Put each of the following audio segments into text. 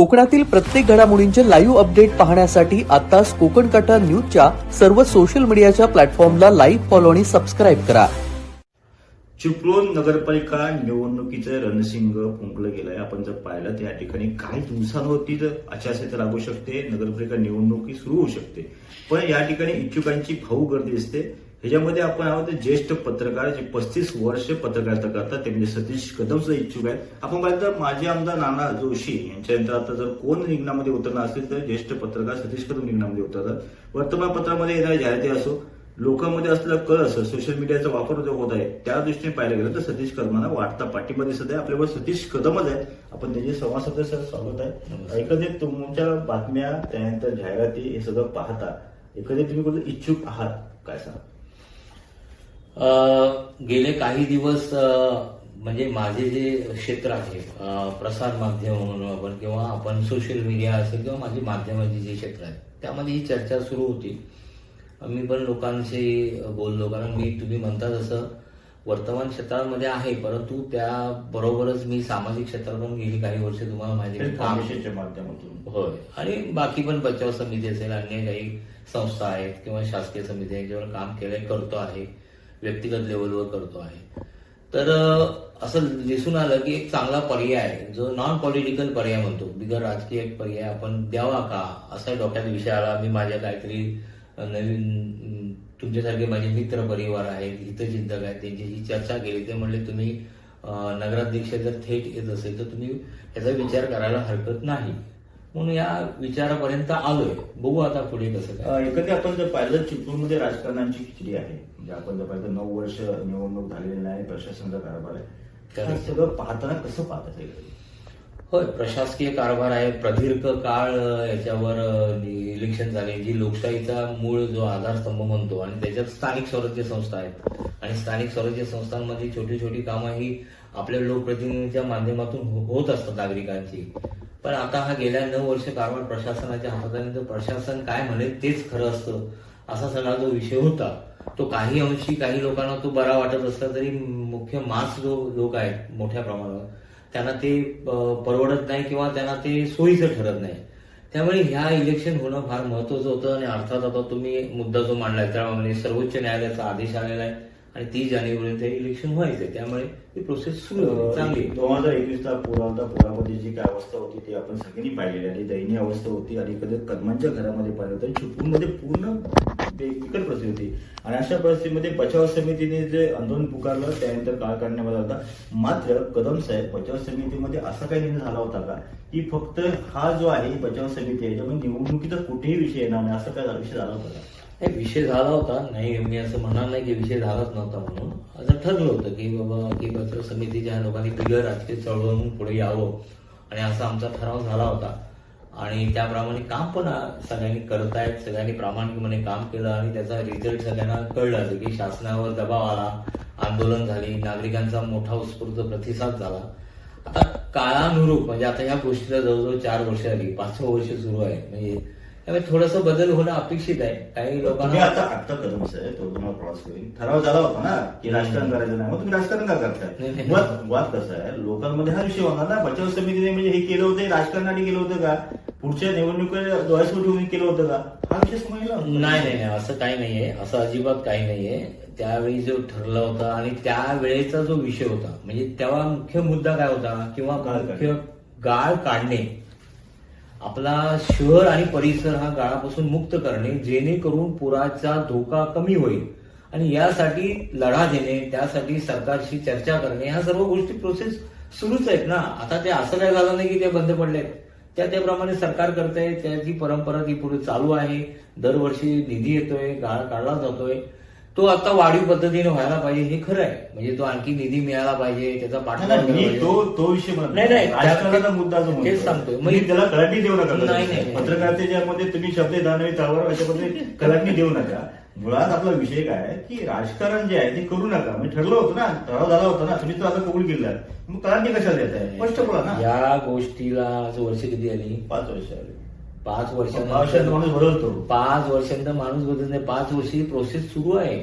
कोकणातील प्रत्येक घडामोडींचे लाईव्ह अपडेट पाहण्यासाठी आताच कोकण कटा न्यूजच्या सर्व सोशल मीडियाच्या प्लॅटफॉर्मला लाईव्ह फॉलो आणि सबस्क्राईब करा. चिपळूण नगरपालिका निवडणुकीचं रणसिंग फुंकलं गेलंय. आपण जर पाहिलं तर या ठिकाणी काही दिवसांवरती जर आचारसंहिता लागू शकते नगरपालिका निवडणुकी सुरू होऊ शकते. पण या ठिकाणी इच्छुकांची भाऊ गर्दी असते. ह्याच्यामध्ये आपण आहोत ज्येष्ठ पत्रकार जे पस्तीस वर्ष पत्रकारिता करतात ते म्हणजे सतीश कदम सुद्धा इच्छुक आहेत. आपण पाहिलं तर माजी आमदार नाना जोशी यांच्यानंतर आता जर कोण रिंगणामध्ये उतरणार असेल तर ज्येष्ठ पत्रकार सतीश कदम रिंगणामध्ये उतरतात. वर्तमानपत्रामध्ये येणाऱ्या जाहिराती असो लोकांमध्ये असलेला कळ असं सोशल मीडियाचा वापर जो होत आहे त्या दृष्टीने पाहायला गेलं तर सतीश कदमांना वाढता पाठिंबा दिसत आहे. आपल्यावर सतीश कदमच आहेत. आपण त्याचे संवाद सदस्य स्वागत आहे. एकंदरीत तुमच्या बातम्या त्यानंतर जाहिराती हे सगळं पाहता एकंदरीत तुम्ही कुठे इच्छुक आहात? काय सांगा गेले काही दिवस म्हणजे माझे जे क्षेत्र आहे प्रसार माध्यम म्हणून आपण किंवा आपण सोशल मीडिया असेल किंवा माझी माध्यमाची जी क्षेत्र आहेत त्यामध्ये ही चर्चा सुरू होती. मी पण लोकांशी बोललो कारण मी तुम्ही म्हणता तसं वर्तमान क्षेत्रामध्ये आहे परंतु त्याबरोबरच मी सामाजिक क्षेत्रातून गेली काही वर्ष तुम्हाला माहिती आहे, माध्यमातून. होय. आणि बाकी पण बचाव समिती असेल अन्य काही संस्था आहेत किंवा शासकीय समिती यांच्यावर काम केलंय करतो आहे. व्यक्तिगत लेवलवर करतो आहे. तर असं दिसून आलं की एक चांगला पर्याय जो नॉन पॉलिटिकल पर्याय म्हणतो. बिगर राजकीय एक पर्याय आपण द्यावा का? असा डोक्यात विषय आला. मी माझ्या काहीतरी नवीन तुमच्यासारखे माझे मित्र परिवार आहेत हितचिंतक आहेत त्यांच्याशी चर्चा केली ते म्हणले तुम्ही नगराध्यक्ष जर थेट येत असेल तर तुम्ही याचा विचार करायला हरकत नाही. म्हणून या विचारापर्यंत आलोय. बघू आता पुढे कसं काय. अं, एकंदरीत आपण जर पाहिलं चिपळूणमध्ये राजकारणाची खिचडी आहे. म्हणजे आपण जर पाहिलं नऊ वर्ष निवडणूक झालेली नाही प्रशासनाचा कारभार आहे. सगळं पाहताना कसं पाहतात? होय प्रशासकीय कारभार आहे. प्रदीर्घ काळ याच्यावर इलेक्शन झाले जी लोकशाहीचा मूळ जो आधारस्तंभ म्हणतो आणि त्याच्यात स्थानिक स्वराज्य संस्था आहेत. आणि स्थानिक स्वराज्य संस्थांमध्ये छोटी छोटी कामं ही आपल्या लोकप्रतिनिधींच्या माध्यमातून हो- होत असतात नागरिकांची. पण आता हा गेल्या नऊ वर्ष कारभार प्रशासनाच्या हातात तर प्रशासन काय म्हणेल तेच खरं असतं. असा सगळा जो विषय होता तो काही अंशी काही लोकांना तो बरा वाटत असला तरी मुख्य मास जो लोक आहेत मोठ्या प्रमाणावर त्यांना ते परवडत नाही किंवा त्यांना ते सोयीचं ठरत नाही. त्यामुळे ह्या इलेक्शन होणं फार महत्वाचं होतं आणि अर्थात आता तुम्ही मुद्दा जो मांडलाय त्यामुळे सर्वोच्च न्यायालयाचा आदेश आलेला आहे. आणि तीस जानेवारीपर्यंत हे इलेक्शन व्हायचंय त्यामुळे ही प्रोसेस सुरू. चांगली. दोन हजार एकवीसला पूर आलता. पुरामध्ये जी काय अवस्था होती ती आपण सगळ्यांनी पाहिलेली आणि दयनीय अवस्था होती आणि कधी कदमांच्या घरामध्ये पाहिलं तर चिपळूणमध्ये पूर्ण बिकट परिस्थिती होती. आणि अशा परिस्थितीमध्ये बचाव समितीने जे आंदोलन पुकारलं त्यानंतर काळ काढण्यात आला होता. मात्र कदम साहेब बचाव समितीमध्ये असा काही निर्णय झाला होता का? की फक्त हा जो आहे बचाव समिती आहे त्याच्यामध्ये निवडणुकीचा कुठेही विषय येणार नाही असं काय विषय झाला होता का? नाही विषय झाला होता. नाही मी असं म्हणणार नाही की विषय झालाच नव्हता म्हणून. असं ठरलं होतं की बाबा की बचाव समितीच्या लोकांनी बिगर राजकीय चळवळून पुढे यावं. आणि असा आमचा ठराव झाला होता. आणि त्याप्रमाणे काम पण सगळ्यांनी करतायत. सगळ्यांनी प्रामाणिकपणे काम केलं आणि त्याचा रिझल्ट सगळ्यांना कळला. की शासनावर दबाव आला आंदोलन झाली नागरिकांचा मोठा उत्स्फूर्त प्रतिसाद झाला. आता काळानुरूप म्हणजे आता ह्या गोष्टीला जवळजवळ चार वर्ष आली पाचवं वर्ष सुरू आहे. म्हणजे त्यामुळे थोडंसं बदल होणं अपेक्षित आहे. काही लोकांना आता आता कदम साहेब तो तुम्हाला प्रवास करेन. ठराव झाला होता ना की राजकारण करायचं नाही मग तुम्ही राजकारण का करताय? मुळात कसं आहे? लोकांमध्ये हा विषय होणार ना. बचाव समितीने म्हणजे हे केलं होतं राजकारणाने केलं होतं का? पुढच्या निवडणुकीत डोळ्यासमोर ठेवून केलं होतं का? हा विषय समजला नाही नाही नाही. असं काही नाहीये. असं अजिबात काही नाहीये. त्यावेळी जो ठरला होता आणि त्यावेळेचा जो विषय होता म्हणजे तेव्हा मुख्य मुद्दा काय होता किंवा मुख्य गाळ काढणे आपला शहर आणि परिसर हा गाळापासून मुक्त करणे जेणेकरून पुराचा धोका कमी होईल. आणि यासाठी लढा देणे त्यासाठी सरकारशी चर्चा करणे ह्या सर्व गोष्टी प्रोसेस सुरूच आहेत ना. आता ते असं काय झालं नाही की ते बंद पडले त्या त्याप्रमाणे सरकार करत आहे त्याची परंपरा ती पुढे चालू आहे. दरवर्षी निधी येतोय गाळ काढला जातोय. तो आता वाढीव पद्धतीने व्हायला पाहिजे हे खरं आहे. म्हणजे तो आणखी निधी मिळाला पाहिजे त्याचा पाठलाग नाही, केला मी पाहिजे. तो तो विषय म्हणत नाही, नाही, राजकारणाचा त्या- मुद्दा जो तेच. सांगतोय. मी त्याला कलाटणी देऊ नका नाही, नाही, नाही. पत्रकारितेच्या मध्ये तुम्ही शब्द दानवी अशा पद्धतीने कलाटणी देऊ नका. मुळात आपला विषय काय आहे की राजकारण जे आहे ते करू नका. म्हणजे ठरलं होतं ना ठराव झाला होता ना तुम्ही तो आता कबूल केला मग कलाटणी कशाला देत आहे स्पष्ट बोला ना. या गोष्टीला आज वर्ष किती आली पाच वर्ष आले पाच वर्षात वर्षांनंतर माणूस बदलतो. पाच वर्षांतर माणूस बदलत. नाही पाच वर्षी प्रोसेस सुरू आहे.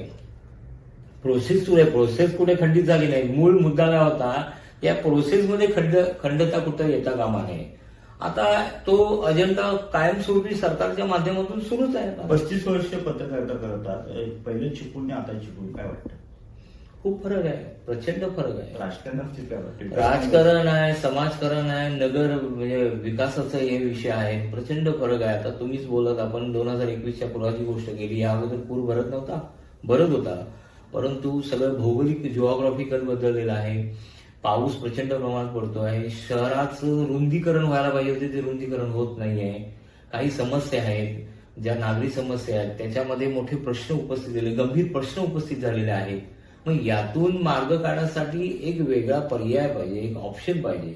प्रोसेस सुरू आहे. प्रोसेस कुठे खंडित झाली नाही. मूळ मुद्दा काय होता या प्रोसेसमध्ये खंड खंडता कुठं येता कामा नये. आता तो अजेंडा कायमस्वरूपी सरकारच्या माध्यमातून सुरूच आहे. पस्तीस वर्ष पत्रकारिता करतात. पहिले चिपून आता चिपून काय वाटतं? खूप फरक आहे प्रचंड फरक आहे. राजकारणात राजकारण आहे समाजकारण आहे नगर म्हणजे विकासाचा हे विषय आहे प्रचंड फरक आहे. आता तुम्हीच बोलत आपण दोन हजार एकवीसच्या पूर्वाची गोष्ट केली या अगोदर पूर भरत नव्हता भरत होता. परंतु सगळं भौगोलिक जिओग्राफिकल बदललेलं आहे. पाऊस प्रचंड प्रमाणात पडतो आहे. शहराचं रुंदीकरण व्हायला पाहिजे होते ते रुंदीकरण होत नाहीये काही समस्या आहेत ज्या नागरी समस्या आहेत त्याच्यामध्ये मोठे प्रश्न उपस्थित झाले गंभीर प्रश्न उपस्थित झालेले आहेत. मग यातून मार्ग काढण्यासाठी एक वेगळा पर्याय पाहिजे एक ऑप्शन पाहिजे.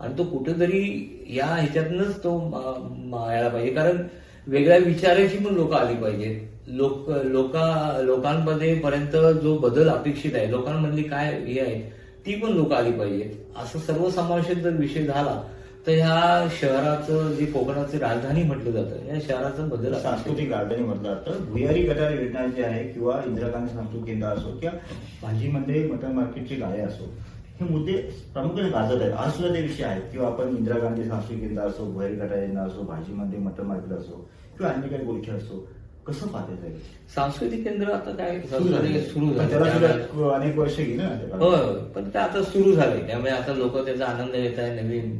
आणि तो कुठेतरी या ह्याच्यातनच तो यायला मायाला पाहिजे. कारण वेगळ्या विचाराची पण लोक आली पाहिजेत लोक लोका लोकांमध्ये पर्यंत जो बदल अपेक्षित आहे लोकांमधली काय हे आहे ती पण लोक आली पाहिजेत असं सर्वसमावेशक जर विषय झाला तर ह्या शहराचं जे कोकणाची राजधानी म्हटलं जातं या शहराचा बदल. सांस्कृतिक गार्डन म्हटलं तर भुयारी गटार योजना जी आहे किंवा इंदिरा गांधी सांस्कृतिक केंद्र असो किंवा भाजीमध्ये मटन मार्केटची गाळे असो हे मुद्दे प्रामुख्याने गाजत आहेत आज सुद्धा ते विषय आहेत किंवा आपण इंदिरा गांधी सांस्कृतिक केंद्र असो भुयारी गटार योजना असो भाजीमध्ये मटन मार्केट असो किंवा अन्य काही गोष्टी असो कसं पाहते जाईल सांस्कृतिक केंद्र आता काय सुरू झालं. झालं अनेक वर्ष. होय होय. पण ते आता सुरू झालंय त्यामुळे आता लोक त्याचा आनंद घेत आहे नवीन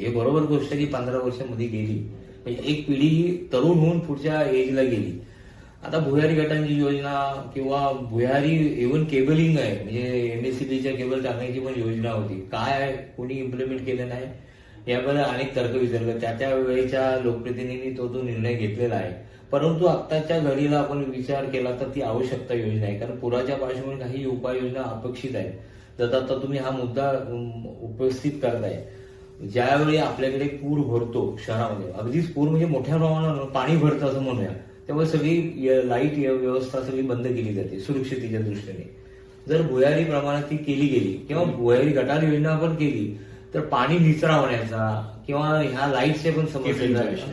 हे बरोबर गोष्ट की पंधरा वर्षामध्ये गेली. म्हणजे एक पिढी तरुण होऊन पुढच्या एजला गेली. आता भुयारी गटांची योजना किंवा भुयारी इव्हन केबलिंग आहे. म्हणजे एमएससीबीच्या केबल टाकण्याची पण योजना होती. काय कोणी इम्प्लिमेंट केलं नाही? याबद्दल अनेक तर्कवितर्क त्या त्या वेळेच्या लोकप्रतिनिधींनी तो तो निर्णय घेतलेला आहे. परंतु आत्ताच्या घडीला आपण विचार केला तर ती आवश्यकता योजना आहे. कारण पुराच्या पार्श्वभूमीवर काही उपाययोजना अपेक्षित आहे जर आता तुम्ही हा मुद्दा उपस्थित करताय ज्यावेळी आपल्याकडे पूर भरतो शहरामध्ये अगदीच पूर म्हणजे मोठ्या प्रमाणावर पाणी भरतं असं म्हणूया तेव्हा सगळी लाइट व्यवस्था सगळी बंद केली जाते सुरक्षितेच्या दृष्टीने. जर भुयारी प्रमाणात ती केली गेली किंवा भुयारी गटार योजना पण केली तर पाणी निचरा होण्याचा किंवा ह्या लाईटचे पण समस्या.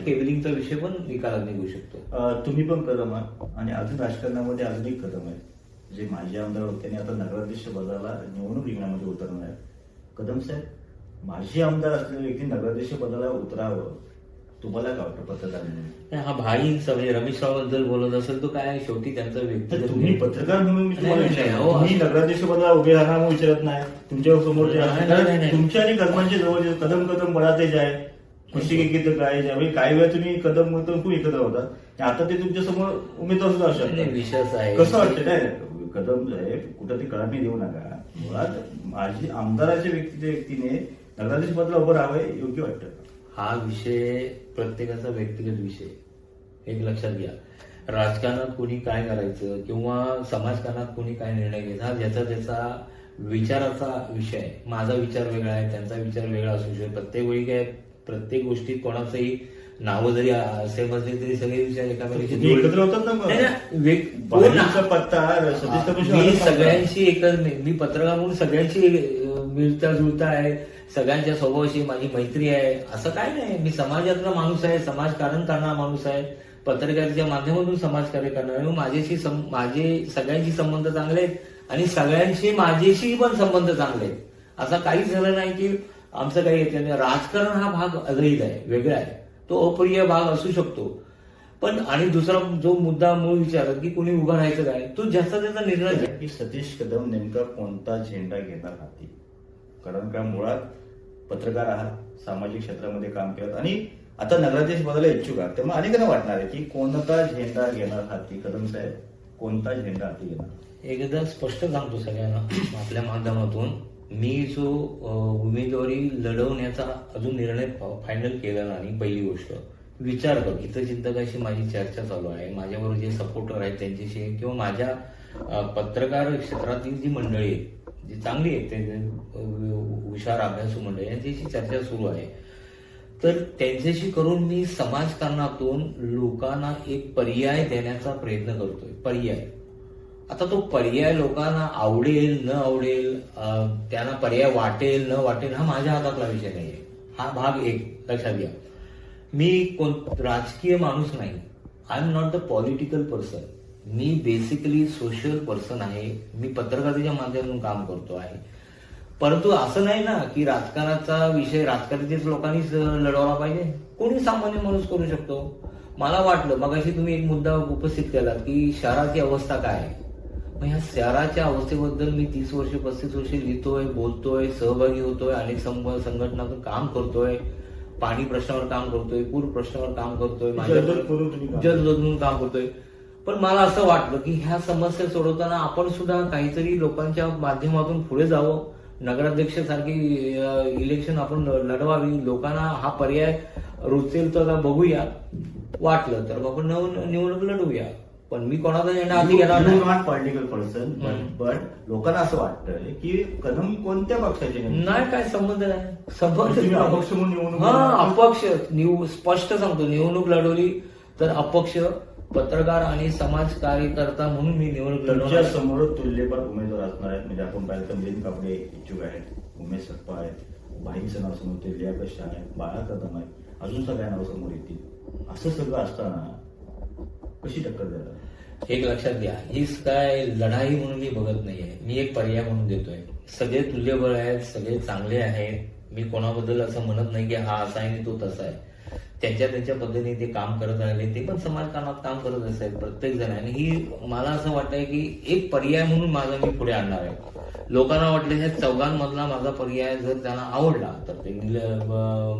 केबलिंगचा विषय. पण निकालात निघू शकतो. तुम्ही पण कदम आहात आणि अजून राजकारणामध्ये अजून एक कदम आहे जे माजी आमदार होते त्यांनी आता नगराध्यक्ष पदाला निवडणूक रिंगणामध्ये उतरणार आहे कदम साहेब माजी आमदार असलेल्या व्यक्ती नगराध्यक्ष पदाला उतरावं. तुम्हाला काय वाटतं पत्रकार हा भाईंचा म्हणजे रमेश रावबद्दल बोलत असेल तो काय शेवटी त्यांचा तर व्यक्तिगत तुम्ही पत्रकार म्हणून मी हो, नगराध्यक्ष पदाला उभे राहणार विचारत नाही. तुमच्यासमोर जे आहे. तुमच्या आणि कदमांच्या जवळ कदम कदम बढाते जे आहे खुशी की काय जे आहे, म्हणजे काही वेळा तुम्ही कदम मधून खूप एकत्र होता आता ते तुमच्यासमोर उमेदवार सुद्धा असू शकतात. विषयच आहे. कसं वाटतं काय? कदम कुठं ते कडापणी देऊ नका. मुळात माझी आमदाराच्या व्यक्तीच्या व्यक्तीने नगराध्यक्ष पदाला उभं राहावं योग्य वाटतं. हा विषय प्रत्येकाचा व्यक्तिगत विषय. एक लक्षात घ्या. राजकारणात कोणी काय करायचं किंवा समाजकारणात कोणी काय निर्णय घ्यायचा हा ज्याचा त्याचा विचाराचा विषय आहे. माझा विचार वेगळा आहे त्यांचा विचार वेगळा असू शकतो. प्रत्येक वेळी काय प्रत्येक गोष्टीत कोणाचंही नावं जरी सेम असली तरी सगळे विचार एकामेकांशी तुम्ही एकत्र होतात ना मग? नाही ना, वेग- कोण- भाजपचा पत्ता सतीश मी. सगळ्यांशी एकच नाही मी पत्रकार म्हणून सगळ्यांशी अं, मिळता जुळता आहे. सगळ्यांच्या स्वभावाशी माझी मैत्री आहे. असं काय नाही. मी समाजातला माणूस आहे. समाजकारण करणारा माणूस आहे. पत्रकारितेच्या माध्यमातून समाजकार्य करणार आहे. माझ्याशी माझे सगळ्यांशी संबंध चांगले आहेत आणि सगळ्यांशी माझ्याशी पण संबंध चांगले आहेत. असं काहीच झालं नाही की आमचं काही येत नाही. राजकारण हा भाग अद्वैत आहे. वेगळा आहे. तो अप्रिय भाग असू शकतो. पण आणि दुसरा जो मुद्दा मूळ विचारत की कोणी उभा राहायचं काय तो ज्याचा त्याचा निर्णय की सतीश कदम नेमका कोणता झेंडा घेणार हाती? कारण का मुळात पत्रकार आहात सामाजिक क्षेत्रामध्ये काम करत आणि आता नगराध्यक्ष पदाला इच्छुक आहात. तेव्हा अनेकांना वाटणार आहे की कोणता झेंडा घेणार हाती कदम साहेब? कोणता झेंडा हाती घेणार? एकदा स्पष्ट सांगतो सगळ्यांना आपल्या माध्यमातून. मी जो उमेदवारी लढवण्याचा अजून निर्णय फायनल केला नाही पहिली गोष्ट. विचार कर हितचिंतकाशी माझी चर्चा चालू आहे. माझ्याबरोबर जे सपोर्टर आहेत त्यांच्याशी किंवा माझ्या पत्रकार क्षेत्रातील जी मंडळी आहेत जी चांगली आहेत ते हुशार अभ्यासू मंडळी यांच्याशी चर्चा सुरू आहे. तर त्यांच्याशी करून मी समाजकारणातून लोकांना एक पर्याय देण्याचा प्रयत्न करतोय. पर्याय. आता तो पर्याय लोकांना आवडेल न आवडेल त्यांना पर्याय वाटेल न वाटेल हा माझ्या हातातला विषय नाही आहे हा भाग एक लक्षात घ्या. मी कोण राजकीय माणूस नाही. I am not the political person me basically social person आहे. मी पत्रकारितेच्या माध्यमातून काम करतो आहे. परंतु असं नाही ना की राजकारणाचा विषय राजकारणाच्याच लोकांनीच लढवला पाहिजे. कोणी सामान्य माणूस करू शकतो? मला वाटलं मगाशी तुम्ही एक मुद्दा उपस्थित केलात की शहराची अवस्था काय आहे? मग ह्या शहराच्या अवस्थेबद्दल मी तीस वर्ष पस्तीस वर्ष लिहितोय बोलतोय सहभागी होतोय अनेक संघ- संघटनातून काम करतोय पाणी प्रश्नावर काम करतोय पूर प्रश्नावर काम करतोय जलद म्हणून काम करतोय. पण मला असं वाटलं की ह्या समस्या सोडवताना आपण सुद्धा काहीतरी लोकांच्या माध्यमातून पुढे जावं. नगराध्यक्ष सारखी इलेक्शन आपण लढवावी. लोकांना हा पर्याय रुचेल तर बघूया. वाटलं तर आपण नव- निवडणूक लढवूया. पण मी कोणाचा झेंडा आधी घेणार नाही. Not political person. बट लोकांना असं वाटतंय की कदम कोणत्या पक्षाचे? नाही काय संबंध नाही. संबंध तुम्ही अपक्ष म्हणून निवडणूक हा? अपक्ष. स्पष्ट सांगतो. निवडणूक लढवली तर अपक्ष. पत्रकार आणि समाज कार्यकर्ता म्हणून मी निवडणूक तुमच्या लढवणार समोर तुल्यपर उमेदवार असणार आहेत. म्हणजे आपण पाहिलं तर मिलिंद कापडे इच्छुक आहेत उमेश सप्पा आहेत भाईंचं नाव समोर येतील लिया कशा आहेत बाळा कदम आहेत. अजून सगळ्या नाव समोर येतील. असं सगळं असताना कशी टक्कर द्यायला? एक लक्षात घ्या. ही काय लढाई म्हणून मी बघत नाहीये मी एक पर्याय म्हणून देतोय. सगळे तुल्यबळ आहेत सगळे चांगले आहेत. मी कोणाबद्दल असं म्हणत नाही की हा असा आहे आणि तो तसा आहे. त्यांच्या त्यांच्या पद्धतीने ते काम करत राहिले. ते पण समाजकारणात काम करत असेल प्रत्येक जण. आणि ही मला असं वाटतंय की एक पर्याय म्हणून माझा मी पुढे आणणार आहे. लोकांना वाटलं ह्या चौघांमधला माझा पर्याय जर त्यांना आवडला तर ते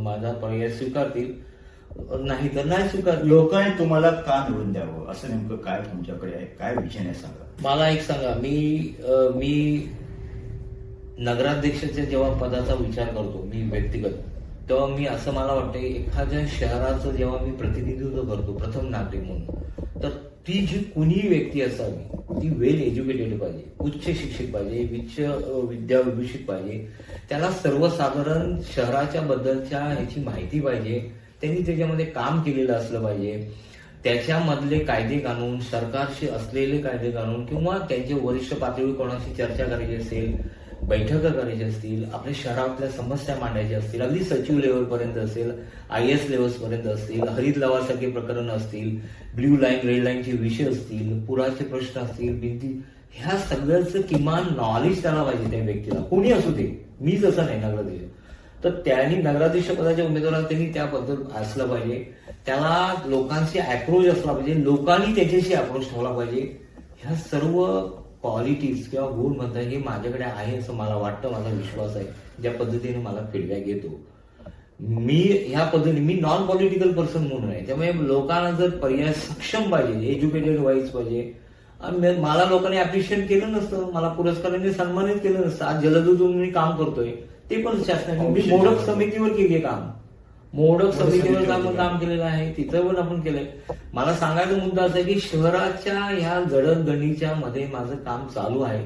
माझा पर्याय स्वीकारतील. नाही तर नाही स्वीकार लोकांनी तुम्हाला का निवडून द्यावं? असं नेमकं काय तुमच्याकडे आहे? काय विचार आहे सांगा. मला एक सांगा. मी मी नगराध्यक्षाच्या जेव्हा पदाचा विचार करतो मी व्यक्तिगत. तेव्हा मी असं मला वाटतं एखाद्या शहराचं जेव्हा मी प्रतिनिधित्व करतो प्रथम नागरिक म्हणून तर ती जी कुणीही व्यक्ती असावी ती वेल एज्युकेटेड पाहिजे उच्च शिक्षित पाहिजे उच्च विद्याविभूषित पाहिजे त्याला सर्वसाधारण शहराच्या बद्दलच्या ह्याची माहिती पाहिजे त्यांनी त्याच्यामध्ये काम केलेलं असलं पाहिजे त्याच्यामधले कायदे कानून सरकारशी असलेले कायदे कानून किंवा त्यांचे वरिष्ठ पातळीवर कोणाशी चर्चा करायची असेल बैठका करायच्या असतील आपल्या शहरातल्या समस्या मांडायच्या असतील अगदी सचिव लेवलपर्यंत असेल आय एस लेवलपर्यंत असतील हरित लवासारखे प्रकरण असतील ब्ल्यू लाईन रेड लाईनचे विषय असतील पुराचे प्रश्न असतील भिंती ह्या सगळ्याचं किमान नॉलेज त्याला पाहिजे त्या व्यक्तीला. कोणी असू दे. मीच असं नाही नगराध्यक्ष. तर त्यांनी नगराध्यक्ष पदाच्या उमेदवाराला त्यांनी त्याबद्दल असलं पाहिजे. त्याला लोकांशी अप्रोच असला पाहिजे. लोकांनी त्याच्याशी अप्रोच ठेवला पाहिजे. ह्या सर्व क्वालिटीज किंवा गुण म्हणता हे माझ्याकडे आहे असं मला वाटतं माझा विश्वास आहे. ज्या पद्धतीने मला फीडबॅक येतो. मी ह्या पद्धतीने मी नॉन पॉलिटिकल पर्सन म्हणून आहे. त्यामुळे लोकांना जर पर्याय सक्षम पाहिजे एज्युकेटेड वाईज पाहिजे मला लोकांनी अप्रिशिएट केलं नसतं मला पुरस्कारांनी सन्मानित केलं नसतं. आज जलदूत मी काम करतोय ते पण शासनाने मी मोडक समितीवर केले काम. मोडक समितीवर काम काम केलेलं आहे तिथं पण आपण केलंय. मला सांगायचा मुद्दा असा की शहराच्या ह्या जडणघडणीच्या मध्ये माझं काम चालू आहे.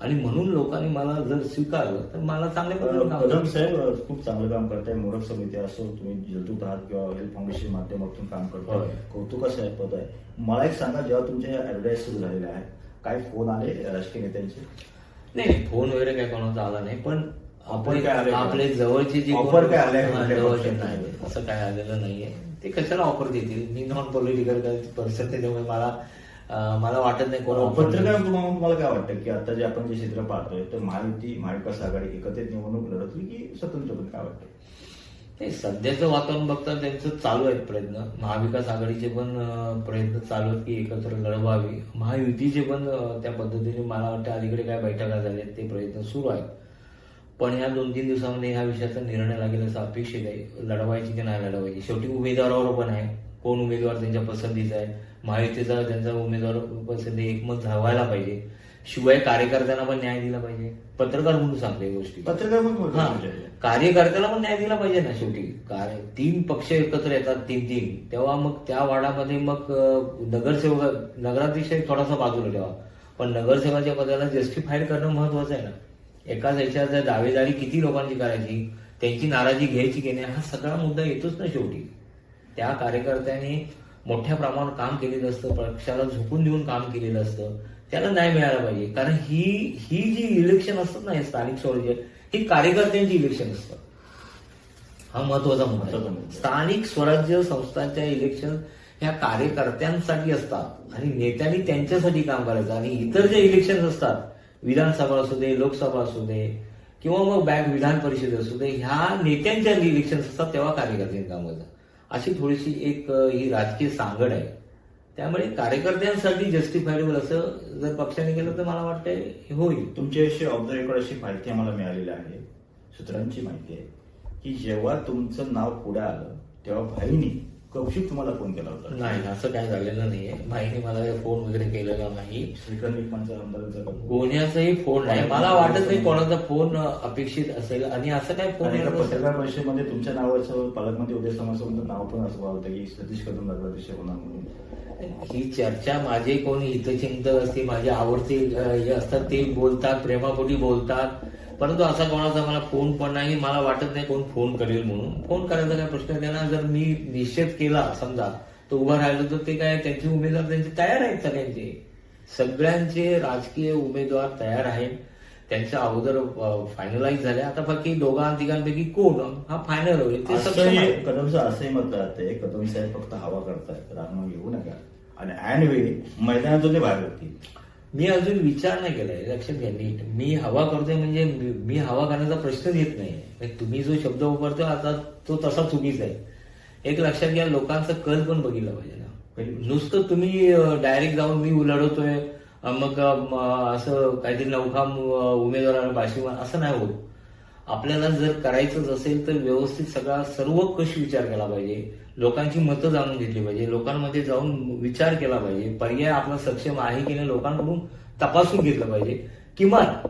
आणि म्हणून लोकांनी मला जर स्वीकारलं तर मला काम कदम. साहेब खूप चांगलं काम करताय. मोडक समिती असो तुम्ही जलदूत आहात किंवा हेल्थ फाउंडेशन माध्यमातून काम करताय. कौतुकाचं पद आहे. मला एक सांगा जेव्हा तुमचे ऍडव्हर्टाईज सुरू झालेले आहे काय फोन आले राजकीय नेत्यांचे? नाही फोन वगैरे काय कोणाचा आला नाही पण Offer काय आलंय आपले जवळचे जे कोण- काय आलंय कुठल्या जवळचे पक्षाचे? नाही असं काय आलेलं नाहीये. ते कशाला ऑफर देतील? मी नॉन पॉलिटिकल पर्सन त्याच्यामुळे मला अं, मला वाटत नाही कोण offer पत्रकार. तुम्हाला तुम्हाला काय वाटतं की आता जे आपण जे चित्र पाहतोय तर महायुती महाविकास आघाडी एकत्रित निवडणूक लढवली की स्वतंत्र होती? काय वाटतं? ते सध्याचं वातावरण बघता त्यांचं चालू आहेत प्रयत्न. महाविकास आघाडीचे पण अं, प्रयत्न चालू आहेत की एकत्र लढवावी. महायुतीचे पण अं, त्या पद्धतीने मला वाटतं अलीकडे काय बैठका झाल्यात ते प्रयत्न सुरू आहेत. पण ह्या दोन तीन दिवसामध्ये ह्या विषयाचा निर्णय लागेल असं अपेक्षित आहे. लढवायची की नाही लढवायची? शेवटी उमेदवारावर पण आहे. कोण उमेदवार त्यांच्या पसंतीचा आहे? महायुतीचा त्यांचा उमेदवार पसंती एकमत झावायला पाहिजे. शिवाय कार्यकर्त्यांना पण न्याय दिला पाहिजे. पत्रकार म्हणून सांगते गोष्टी पत्रकार हा. तुमच्याकडे. कार्यकर्त्याला पण न्याय दिला पाहिजे ना शेवटी. काय तीन पक्ष एकत्र येतात तीन तीन. तेव्हा मग त्या वाडामध्ये मग नगरसेवक नगराध्यक्ष थोडासा बाजूला ठेवा. पण नगरसेवकाच्या पदाला जस्टिफाईड करणं महत्वाचं आहे ना. एकाच ह्याच्यात जर दावेदारी किती लोकांची करायची त्यांची नाराजी घ्यायची की नाही हा सगळा मुद्दा येतोच ना शेवटी. त्या कार्यकर्त्याने मोठ्या प्रमाणावर काम केलेलं असतं पक्षाला झोकून देऊन काम केलेलं असतं. त्याला न्याय मिळाला पाहिजे. कारण ही ही जी इलेक्शन असतात ना हे स्थानिक स्वराज्य ही कार्यकर्त्यांची इलेक्शन असतं हा महत्त्वाचा. मुद्दा. स्थानिक स्वराज्य संस्थांच्या इलेक्शन ह्या कार्यकर्त्यांसाठी असतात आणि नेत्यांनी त्यांच्यासाठी काम करायचं. आणि इतर जे इलेक्शन असतात विधानसभा असू दे लोकसभा असू दे किंवा मग बँक विधान परिषद असू दे ह्या नेत्यांच्या इलेक्शन असतात तेव्हा कार्यकर्त्यांनी काम करतात अशी थोडीशी एक ही राजकीय सांगड आहे. त्यामुळे कार्यकर्त्यांसाठी जस्टिफायडेबल असं जर पक्षाने केलं तर मला वाटतंय हे होईल. तुमची अशी ऑफ द रेकॉर्ड अशी माहिती आम्हाला मिळालेली आहे सूत्रांची माहिती आहे की जेव्हा तुमचं नाव पुढे आलं तेव्हा भाईनी कौशिक तुम्हाला फोन केला होता. नाही असं काय झालेलं नाहीये. माहिती मला फोन वगैरे केलेला नाही. कोणाचाही फोन नाही. मला वाटत नाही कोणाचा फोन अपेक्षित असेल. आणि असं काय फोन. पत्रकार परिषदेमध्ये तुमच्या नावाचं पालकमंत्री उदय समाजासोबत नाव पण असं होतं की सतीश कदम नगराध्यक्ष होणार म्हणून. ही चर्चा माझे कोणी हितचिंतक असते माझे आवडते हे असतात ते बोलतात प्रेमापोटी बोलतात. परंतु असा कोणाचा मला फोन पण नाही मला वाटत नाही कोण फोन करेल म्हणून. फोन करायचा काय प्रश्न नाही ना. जर मी निश्चित केला समजा तो उभा राहिलो तर ते काय त्यांचे उमेदवार त्यांचे तयार आहेत सगळ्यांचे सगळ्यांचे राजकीय उमेदवार तयार आहेत. त्यांच्या अगोदर फायनलाइज झाले. आता फक्त दोघां तिघांपैकी कोण? हा फायनल होईल ते आहे कदमचं असंही मत राहते कदम साहेब फक्त हवा करतायत. राहणं घेऊ नका. आणि ऐन वेळी मैदानातून ते बाहेर होती मी अजून विचार नाही केलाय. लक्षात घ्या नीट मी हवा करतोय म्हणजे मी- हवा करण्याचा प्रश्न येत नाही. म्हणजे तुम्ही जो शब्द वापरतो आता तो तसा चुकीचा आहे. एक लक्षात घ्या लोकांचा कल पण बघितला पाहिजे ना. म्हणजे नुसतं तुम्ही डायरेक्ट जाऊन मी उलाढवतोय मग असं काहीतरी नौखा उमेदवाराला बाशी असं नाही होत. आपल्याला जर करायचंच असेल तर व्यवस्थित सगळा सर्व कश विचार केला पाहिजे. लोकांची मतं जाणून घेतली पाहिजे. लोकांमध्ये जाऊन विचार केला पाहिजे. पर्याय आपला सक्षम आहे की नाही लोकांकडून तपासून घेतलं पाहिजे. किमान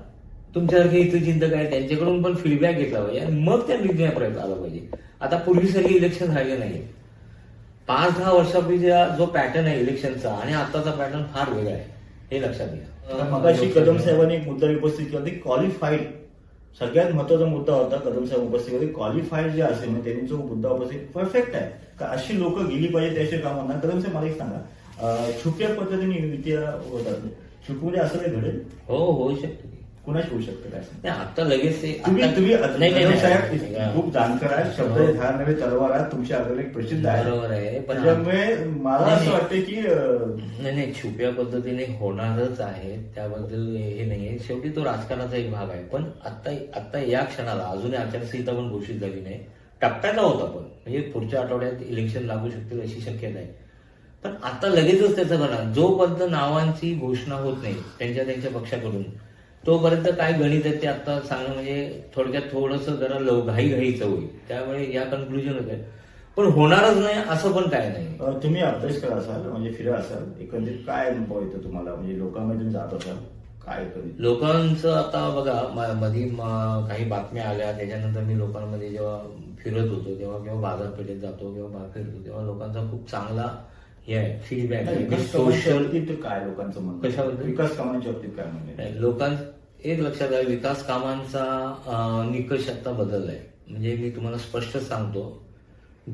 तुमच्यासारखे इथे चिंतक आहे त्यांच्याकडून पण फीडबॅक घेतला पाहिजे आणि मग त्या निर्णयापर्यंत आला पाहिजे. आता पूर्वीसारखे इलेक्शन राहिले नाही. पाच दहा वर्षापूर्वीचा जो पॅटर्न आहे इलेक्शनचा आणि आताचा पॅटर्न फार वेगळा आहे. हे लक्षात घ्या. मगाशी कदम साहेबांनी एक मुद्दा उपस्थित केला. ते क्वालिफाईड सगळ्यात महत्त्वाचा मुद्दा होता कदम साहेब उपस्थित होते क्वालिफाईड जे असेल म्हणजे त्यांनी जो मुद्दा उपस्थित परफेक्ट आहे. का अशी लोक गेली पाहिजे त्याशिवाय कामांना कदम साहेब मला एक सांगा. छुप्या पद्धतीने युती होतात. छुपूमध्ये असं काही घडेल? हो होऊ शकते. कुणाच होऊ शकतं काय? नाही आता लगेच ते- तुम्ही आता- तुम्ही नाही, नाही, कदम नाही. साहेब खूप जाणकार आहे शब्द हो. धार नव्हे तलवार आहे तुमच्या अग्रलेख प्रसिद्ध आहे बरोबर आहे पण त्याच्यामुळे मला नाही, असं नाही. वाटतं की अं, नाही नाही छुप्या पद्धतीने होणारच आहे त्याबद्दल हे नाहीये शेवटी तो राजकारणाचा एक भाग आहे पण आता आता या क्षणाला अजूनही आचारसंहिता पण घोषित झाली नाही टप्प्याचा होता पण म्हणजे पुढच्या आठवड्यात इलेक्शन लागू शकतील अशी शक्यता आहे पण आता लगेचच त्याचं करा जोपर्यंत नावांची घोषणा होत नाही त्यांच्या त्यांच्या पक्षाकडून तोपर्यंत काय गणित आहे ते आता सांगणं म्हणजे थोडक्यात थोडंसं जरा लव घाई घाईचं होईल. त्यामुळे या कन्क्लुजन होते पण होणारच नाही असं पण काय नाही. तुम्ही अभ्यास करा असाल म्हणजे फिरा असाल एकंदरीत काय अनुभव येतो तुम्हाला? म्हणजे लोकांमध्ये जात असाल काय लोकांचं आता बघा मधी काही बातम्या आल्या. त्याच्यानंतर मी लोकांमध्ये जेव्हा फिरत होतो तेव्हा किंवा बाजारपेठेत जातो किंवा बाहेर फिरतो तेव्हा लोकांचा खूप चांगला हे आहे फीडबॅक आहे. सोशल काय लोकांचं कशाबद्दल? विकास कामांच्या बाबतीत काय म्हणणं आहे? लोकां एक लक्षात आहे विकास कामांचा निकष आता बदललाय. म्हणजे मी तुम्हाला स्पष्ट सांगतो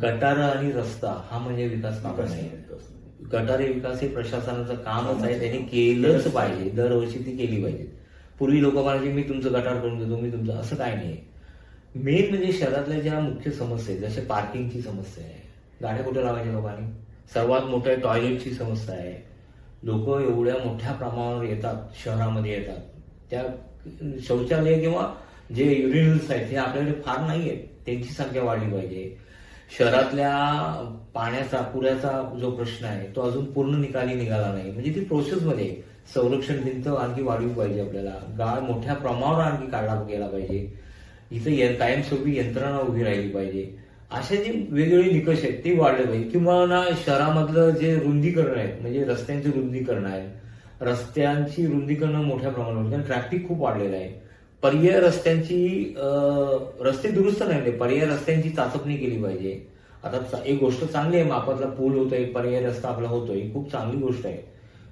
गटार आणि रस्ता हा म्हणजे विकास काम नाही. गटारी विकास हे प्रशासनाचं कामच आहे त्यांनी केलंच पाहिजे. दरवर्षी ती केली पाहिजे. पूर्वी लोक म्हणायचे मी तुमचं गटार करून देतो मी तुमचं असं काय नाही. मेन म्हणजे शहरातल्या ज्या मुख्य समस्या आहेत जसे पार्किंगची समस्या आहे गाड्या कुठे लावायच्या लोकांनी? सर्वात मोठं टॉयलेटची समस्या आहे. लोक एवढ्या मोठ्या प्रमाणावर येतात शहरामध्ये येतात. त्या शौचालय किंवा जे युरिनल्स आहेत ते आपल्याकडे फार नाही आहेत त्यांची संख्या वाढली पाहिजे. शहरातल्या पाण्याचा पुऱ्याचा जो प्रश्न आहे तो अजून पूर्ण निकाली निघाला नाही. म्हणजे ती प्रोसेसमध्ये आहे. संरक्षण भिंत आणखी वाढली पाहिजे आपल्याला. गाळ मोठ्या प्रमाणावर आणखी काढला गेला पाहिजे. इथं कायमस्वरूपी यंत्रणा उभी राहिली पाहिजे. असे जे वेगवेगळे निकष आहेत ते वाढले पाहिजे. किंवा ना शहरामधलं जे रुंदीकरण आहे म्हणजे रस्त्यांचे रुंदीकरण आहे रस्त्यांची रुंदीकरण मोठ्या प्रमाणावर कारण ट्रॅफिक खूप वाढलेलं आहे. पर्याय रस्त्यांची रस्ते दुरुस्त नाही झाले. पर्याय रस्त्यांची चाचपणी केली पाहिजे. आता एक गोष्ट चांगली आहे मापातला पूल होतोय पर्याय रस्ता आपला होतोय ही खूप चांगली गोष्ट आहे.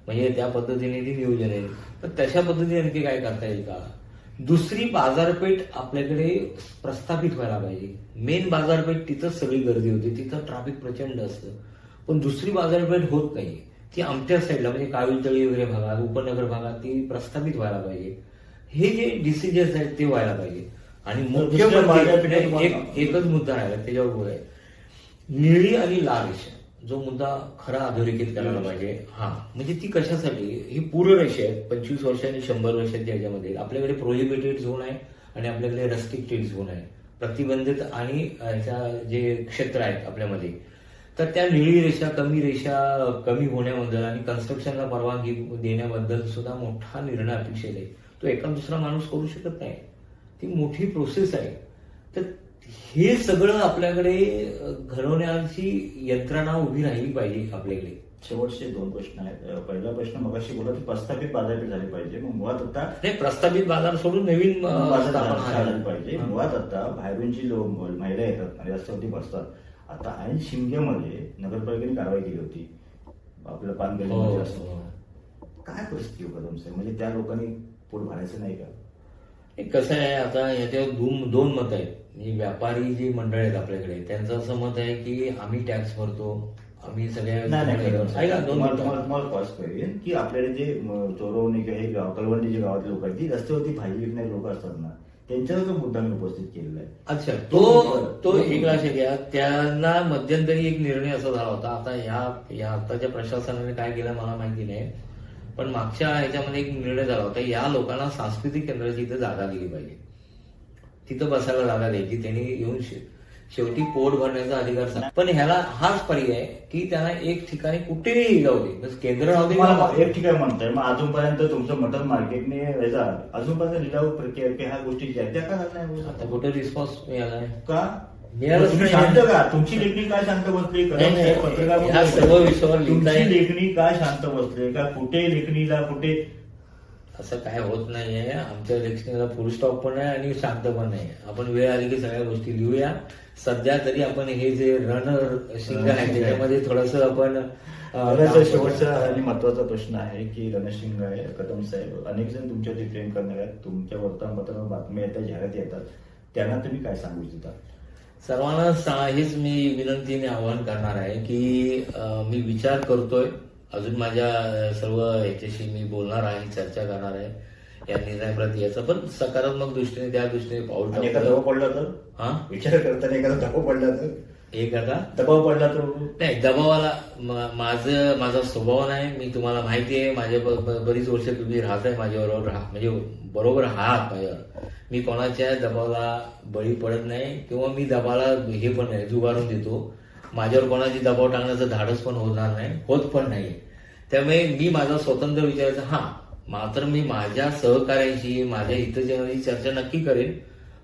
म्हणजे त्या पद्धतीने ती नियोजन आहे. तर तशा पद्धतीने आणखी काय करता येईल का? दुसरी बाजारपेठ आपल्याकडे प्रस्थापित व्हायला पाहिजे. मेन बाजारपेठ तिथंच सगळी गर्दी होती तिथं ट्रॅफिक प्रचंड असतं. पण दुसरी बाजारपेठ होत नाही. ती आमच्या साईडला म्हणजे काविलतळी वगैरे भागात उपनगर भागात ती प्रस्थापित व्हायला पाहिजे. हे जे डिसिजन्स आहेत ते व्हायला पाहिजे. आणि मुख्य दुसऱ्या बाजारपेठेत एक- तुम्हाला- एकच मुद्दा राहिला त्याच्यावर बोलाय निळी आणि लाल रेषा जो मुद्दा खरा अधोरेखित करायला पाहिजे. हा. म्हणजे ती कशासाठी? ही पूर्ण रेषा आहे पंचवीस वर्ष आणि शंभर वर्षाच्या याच्यामध्ये. आपल्याकडे प्रोहिबिटेड झोन आहे आणि आपल्याकडे रस्टिक झोन आहे. प्रतिबंधित आणि जे क्षेत्र आहेत आपल्यामध्ये. तर त्या निळी रेषा कमी रेषा कमी होण्याबद्दल आणि कन्स्ट्रक्शनला परवानगी देण्याबद्दल सुद्धा मोठा निर्णय अपेक्षित आहे. तो एका दुसरा माणूस करू शकत नाही. ती मोठी प्रोसेस आहे. तर हे सगळं आपल्याकडे घडवण्याची यंत्रणा उभी राहिली पाहिजे आपल्याकडे. शेवटचे दोन प्रश्न आहेत. पहिला प्रश्न मगाशी बोला की प्रस्थापित बाजारपेठ झाली पाहिजे. मग मुळात आता नाही प्रस्तावित बाजार सोडून नवीन बाजार. पाहिजे. मुळात आता बाहेरून जी महिला येतात आणि रस्त्यावरती बसतात. आता ऐन शिमग्यामध्ये नगरपालिकेने कारवाई केली होती. आपल्या हो, पानगल्लीमध्ये असं. हो. काय परिस्थिती हो कदम साहेब म्हणजे त्या लोकांनी पोट भरायचं नाही का? हे कसं आहे आता याच्यावर दोन दोन मत आहेत. म्हणजे व्यापारी जी मंडळ आहेत आपल्याकडे त्यांचं असं मत आहे की आम्ही टॅक्स भरतो आम्ही सगळ्या तुम्हाला करेन की आपल्याकडे जे चोरवणी किंवा हे गाव कलवंडी जे गावातले लोक आहेत ती रस्त्यावरती भाजी विकणारे लोक असतात ना. त्यांच्यावर जो मुद्दा मी उपस्थित केलेला आहे. अच्छा तो तो एक लक्षात घ्या. त्यांना मध्यंतरी एक निर्णय असा झाला होता. आता ह्या या आताच्या प्रशासनाने काय केलं मला माहिती नाही. पण मागच्या ह्याच्यामध्ये एक निर्णय झाला होता. या लोकांना सांस्कृतिक केंद्राची इथं जागा दिली पाहिजे. तिथं बसायला जागा द्यायची. त्यांनी येऊन शेवटी पोट भरण्याचा अधिकार सांग. पण ह्याला हाच पर्याय की त्यांना एक ठिकाणी कुठेही जाऊ दे. केंद्र राहू दे एक ठिकाण म्हणताय मग अजूनपर्यंत तुमचं मटन मार्केटने अजूनपर्यंत लिलाव प्रक्रिया ह्या गोष्टी ज्या त्या आता कुठे रिस्पॉन्स मिळाला का? तुमची लेखणी काय शांत बसली? पत्रकार. सर्व तुमची. लेखणी काय शांत बसले? का कुठे लेखणीला कुठे असं काय होत नाहीये. आमच्या लेखनाला फुल स्टॉप पण आहे आणि शांत पण नाही आपण वेळ आली की सगळ्या गोष्टी लिहूया. सध्या तरी आपण हे जे रनर शिंग आहे त्याच्यामध्ये थोडस आपण शेवटचा. आणि महत्त्वाचा प्रश्न आहे की रणशिंग आहे कदम साहेब अनेक जण तुमच्यावरती प्रेम करणार आहेत. तुमच्या वर्तमानपत्रावर बातम्या येतात जाहिराती येतात. त्यांना तुम्ही काय सांगू इच्छिता? सर्वांना हेच मी विनंतीने आवाहन करणार आहे की मी विचार करतोय. अजून माझ्या सर्व याच्याशी मी बोलणार आहे चर्चा करणार आहे. या निर्णयाप्रती याचं पण सकारात्मक दृष्टीने त्या दृष्टीने पाऊल एखादा दबाव पडला तर? हा? विचार करताना एखादा दबाव पडला तर? एक आता? दबाव पडला तर? नाही दबावाला माझं माझा स्वभाव नाही मी तुम्हाला माहिती आहे माझ्या बरीच वर्ष तुम्ही राहताय माझ्याबरोबर राहा म्हणजे बरोबर आहात माझ्यावर. मी कोणाच्या दबावाला बळी पडत नाही किंवा मी दबावाला हे पण नाही जुगारून देतो. माझ्यावर कोणाची दबाव टाकण्याचं धाडस पण होणार नाही होत पण नाही त्यामुळे मी माझा स्वतंत्र विचारायचा हा मात्र मी माझ्या सहकार्यांशी माझ्या हितजनाची चर्चा नक्की करेन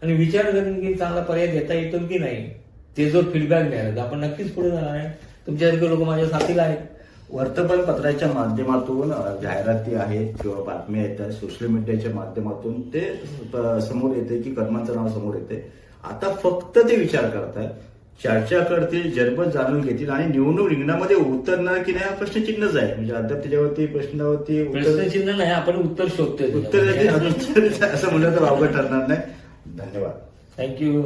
आणि विचार करेन की चांगला पर्याय देता येतो की नाही ते जो फीडबॅक मिळाला तर आपण नक्कीच पुढे जाणार आहे. तुमच्यासारखे लोक माझ्या साथीला आहेत. वर्तमानपत्राच्या माध्यमातून जाहिराती आहेत किंवा बातम्या येतात सोशल मीडियाच्या माध्यमातून ते समोर येते की कर्मांचं नाव समोर येते. आता फक्त ते विचार करतात चर्चा करतील जरबत जाणून घेतील आणि निवडणूक रिंगणामध्ये उतरणार की नाही हा प्रश्नचिन्हच आहे म्हणजे अद्याप त्याच्यावरती प्रश्नावरती उत्तर प्रश्नचिन्ह नाही आपण उत्तर शोधतोय उत्तर असं म्हणलं तर अवघड ठरणार नाही. धन्यवाद. थँक्यू